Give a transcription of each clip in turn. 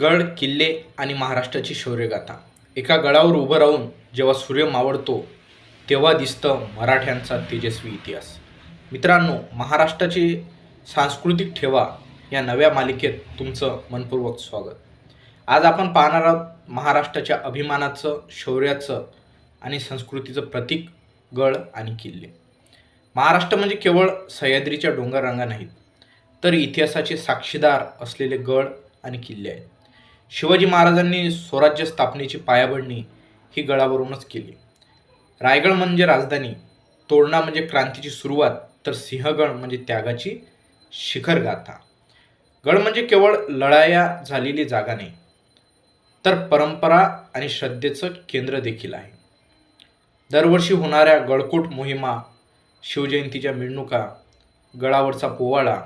गड किल्ले आणि महाराष्ट्राची शौर्यगाथा. एका गडावर उभं राहून जेव्हा सूर्य मावळतो तेव्हा दिसतं मराठ्यांचा तेजस्वी इतिहास. मित्रांनो महाराष्ट्राची सांस्कृतिक ठेवा या नव्या मालिकेत तुमचं मनपूर्वक स्वागत. आज आपण पाहणार आहोत महाराष्ट्राच्या अभिमानाचं शौर्याचं आणि संस्कृतीचं प्रतीक गड आणि किल्ले. महाराष्ट्र म्हणजे केवळ सह्याद्रीच्या डोंगररांगा नाहीत तर इतिहासाचे साक्षीदार असलेले गड आणि किल्ले आहेत. शिवाजी महाराजांनी स्वराज्य स्थापनेची पायाभरणी ही गडावरूनच केली. रायगड म्हणजे राजधानी तोरणा म्हणजे क्रांतीची सुरुवात तर सिंहगड म्हणजे त्यागाची शिखर गाथा गड म्हणजे केवळ लढाया झालेली जागा नाही तर परंपरा आणि श्रद्धेचं केंद्र देखील आहे. दरवर्षी होणाऱ्या गडकोट मोहिमा शिवजयंतीच्या मिरवणुका गडावरचा पोवाडा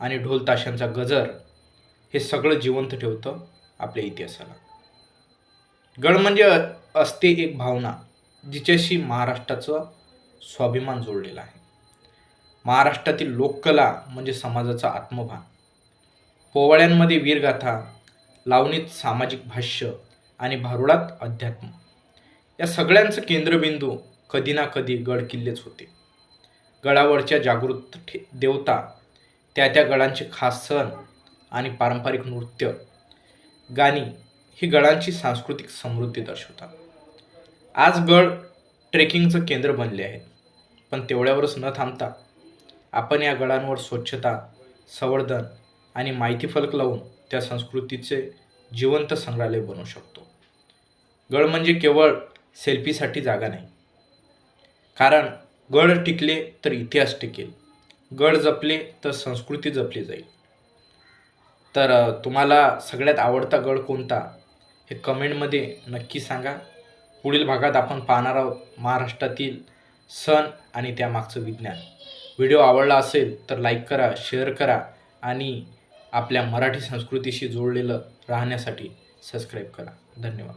आणि ढोलताशांचा गजर हे सगळं जिवंत ठेवतं आपल्या इतिहासाला. गड म्हणजे असते एक भावना जिच्याशी महाराष्ट्राचं स्वाभिमान जोडलेला आहे. महाराष्ट्रातील लोककला म्हणजे समाजाचा आत्मभान. पोवाड्यांमध्ये वीरगाथा लावणीत सामाजिक भाष्य आणि भारुडात अध्यात्म. या सगळ्यांचं केंद्रबिंदू कधी ना कधी गड किल्लेच होते. गडावरच्या जागृत ठे देवता त्या त्या गडांचे खास सण आणि पारंपरिक नृत्य गाणी ही गडांची सांस्कृतिक समृद्धी दर्शवतात. आज गड ट्रेकिंगचं केंद्र बनले आहेत. पण तेवढ्यावरच न थांबता आपण या गडांवर स्वच्छता संवर्धन आणि माहिती फलक लावून त्या संस्कृतीचे जिवंत संग्रहालय बनवू शकतो. गड म्हणजे केवळ सेल्फीसाठी जागा नाही. कारण गड टिकले तर इतिहास टिकेल. गड जपले तर संस्कृती जपली जाईल. तर तुम्हाला सगळ्यात आवडता गड कोणता? हे कमेंटमध्ये नक्की सांगा. पुढील भागात आपण पाहणार आहोत महाराष्ट्रातील सण आणि त्यामागचं विज्ञान. व्हिडिओ आवडला असेल तर लाईक करा शेअर करा आणि आपल्या मराठी संस्कृतीशी जोडलेलं राहण्यासाठी सबस्क्राईब करा. धन्यवाद.